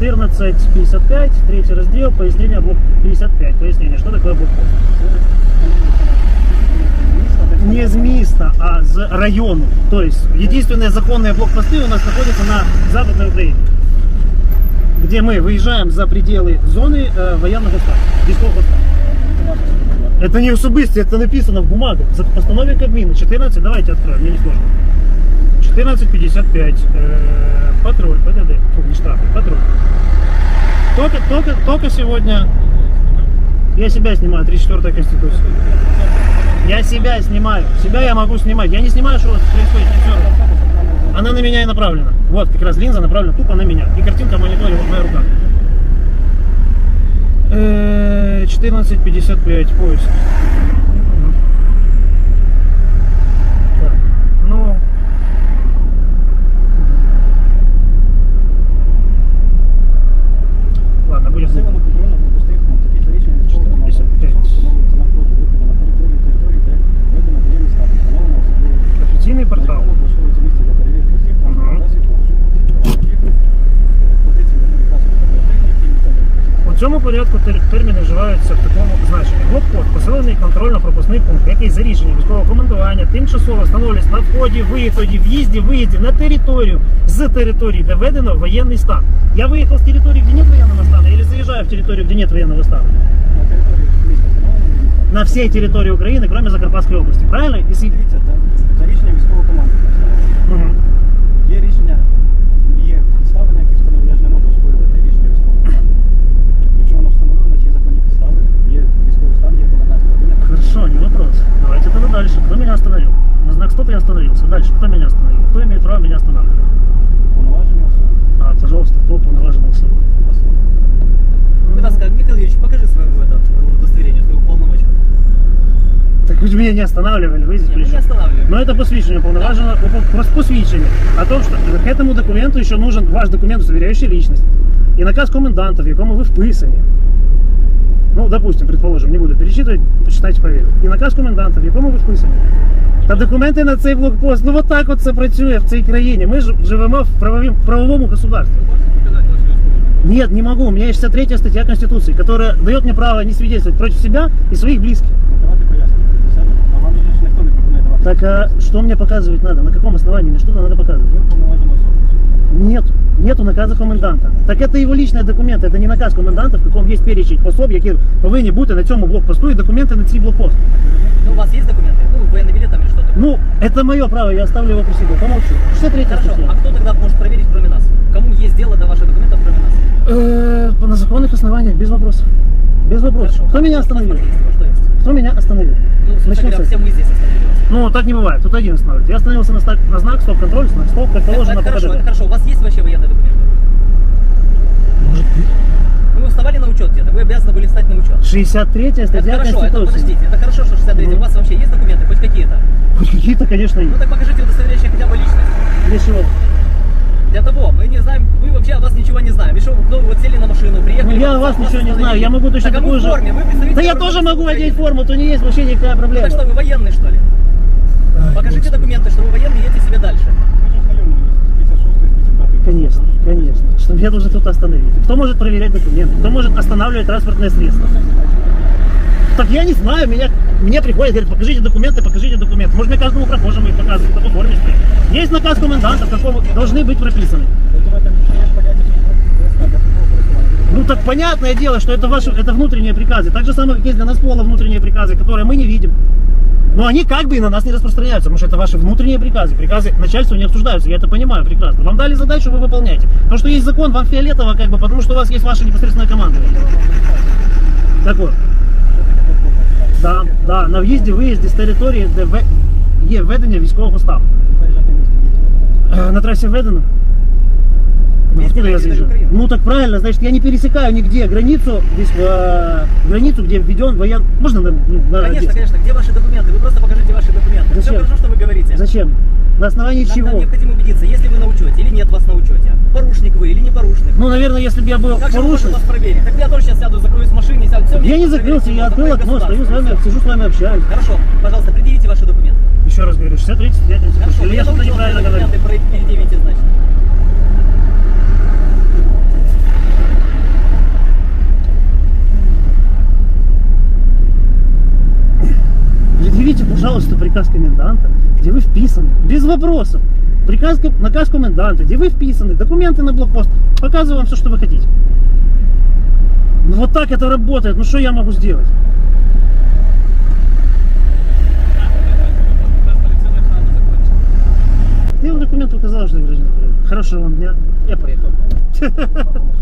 14.55, третий раздел, пояснение блок 55. Пояснение, что такое блокпост. Не с места, а району. То есть единственные законные блокпосты у нас находятся на Западной Украине. Где мы выезжаем за пределы зоны э, военного стана, військового стану. Это не особисто, это написано в бумагах. Постанове Кабмина 14, давайте откроем, мне не сложно. 14.55. Э, патруль, ПДД. Штрафы, патруль. Только, только, только сегодня я себя снимаю, 34 Конституция. Я себя снимаю. Себя я могу снимать. Я не снимаю, что происходит. равно. Она на меня и направлена. Вот, как раз линза направлена тупо на меня. И картинка мониторе, вот моя рука. Э, 14.55, поиск. У цьому порядку тер- терміни вживаються в такому значенні. Блокпост поселений контрольно-пропускний пункт, який за рішенням військового командування тимчасово встановлюється на вході, виході, в'їзді, виїзді на територію з території, де введено воєнний стан. Я виїхав з території, де нет воєнного стану, или заїжджаю в територію, де нет воєнного стану. На території міста встановлено воєнний статус. На всій території України, кроме Закарпатської області. Правильно? Если... Дивіться, меня остановил? На знак стоп я остановился. Дальше, кто меня остановил? Кто имеет право меня останавливать? Повноваження особи. А, пожалуйста, кто уполноваженный особо? Особи. Будь ласка, Михаил Юрьевич, покажи свое это, удостоверение, свою полномочия. Так вы же меня не останавливали, вы здесь Не, при мы не чем? останавливаем. Но это посвящение уполноважено, просто посвящение о том, что к этому документу еще нужен ваш документ, удостоверяющий личность. И наказ коменданта, в якому ви вписані. Ну, допустим, предположим, не буду перечитывать, почитайте проверю. І наказ коменданта, в якому ви вписані. Та документи на цей блокпост, ну от так от це працює в цій країні. Ми ж живемо в правовім, правовому государстві. Нет, не могу. У меня есть 63 статья Конституции, которая дает мне право не свидетельствовать против себя и своих близких. Ну, давайте пояснюємо про себе. А вам же ж ніхто не пропонує давати. Так а что мне показывать надо? На каком основании? Мне что надо показывать? Ви уповноважена особа. Нет, нету наказа коменданта. Так это его личный документ, это не наказ коменданта, в якому є перечень особ, які повинні бути на цьому блокпосту і документи на цей блокпост. Ну, у вас есть документы? Ну, военный билет там или что-то? Ну, это мое право, я оставлю его при себе. Помолчу. 63 Хорошо, статья. а кто тогда может проверить, кроме нас? Кому есть дело до ваших документов, кроме нас? Э, на законных основаниях, без вопросов. Без вопросов. Хорошо. Кто меня Паспорт остановил? есть, а Что есть? Кто меня остановил? Ну, собственно Начнем говоря, с все этого. мы здесь остановили вас. Ну, так не бывает. Тут один останавливает. Я остановился на, знак- на знак стоп-контроль, знак стоп, как Это, положено это по хорошо, это хорошо. У вас есть вообще военные документы? Может быть. Ну, вы вставали на учет где-то, вы обязаны были встать на учет. 63 Это статья хорошо, это Конституции. подождите, это хорошо, что 63 Ну. У вас вообще есть документы, хоть какие-то? Хоть какие-то, конечно, Ну есть. так покажите удостоверяющее хотя бы личность. Для чего? Для того, мы не знаем, мы вообще о вас ничего не знаем. И что, ну, вот сели на машину, приехали. Ну, я о вас ничего не знаю, я могу точно так, а мы такую в же- форме, вы представитель Да я вооруженных тоже сил могу Украины. одеть форму, то не есть вообще никакая проблема. Так что, вы военный, что ли? Покажите документы, что вы военный, едете себе дальше. Ми ж ознайомилися з 56 55 Конечно, конечно. Что меня должен кто-то остановить. Кто может проверять документы? Кто может останавливать транспортное средство? Так я не знаю, меня, мне приходят, говорят, покажите документы, покажите документы. Может, мне каждому прохожему их показывать, кто стоит. Есть наказ коменданта, в каком должны быть прописаны. Ну так понятное дело, что это ваши, это внутренние приказы. Так же самое, как есть для нас пола внутренние приказы, которые мы не видим. Но они как бы и на нас не распространяются, потому что это ваши внутренние приказы. Приказы начальства не обсуждаются, я это понимаю прекрасно. Вам дали задачу, вы выполняете. То, что есть закон, вам фиолетово, как бы, потому что у вас есть ваша непосредственная команда. Так от. Да, да, на в'їзді, виїзді з території, де ве- є введення військового стану. Заїжджати в місто місто. Е, На трассе введено? Ну, откуда я заезжаю? Ну так правильно, значит, я не пересекаю нигде границу, здесь, э, границу, где введен воен... Можно на, ну, на- Конечно, конечно. Где ваши документы? Вы просто покажите ваши документы. Все Зачем? хорошо, что вы говорите. Зачем? На основании Нам, чего? нам необходимо убедиться, если вы на учете или нет вас на учете. Порушник вы или не порушник. Ну, наверное, если бы я был как же мы можем порушен... вас проверить? Так я тоже сейчас сяду, закроюсь в машине, сяду. Все, Я не закрылся, я открыл окно, стою с вами, сижу с вами, общаюсь. Хорошо, пожалуйста, предъявите ваши документы. Еще раз говорю, 63 я Хорошо, Или я что-то неправильно говорю? документы, предъявите, значит. Приказ коменданта, где вы вписаны, без вопросов. Приказ, наказ коменданта, где вы вписаны, документы на блокпост. Показываю вам все, что вы хотите. Ну вот так это работает, ну что я могу сделать? Я вам документ показал, что я гражданин. Хорошего вам дня. Я поехал.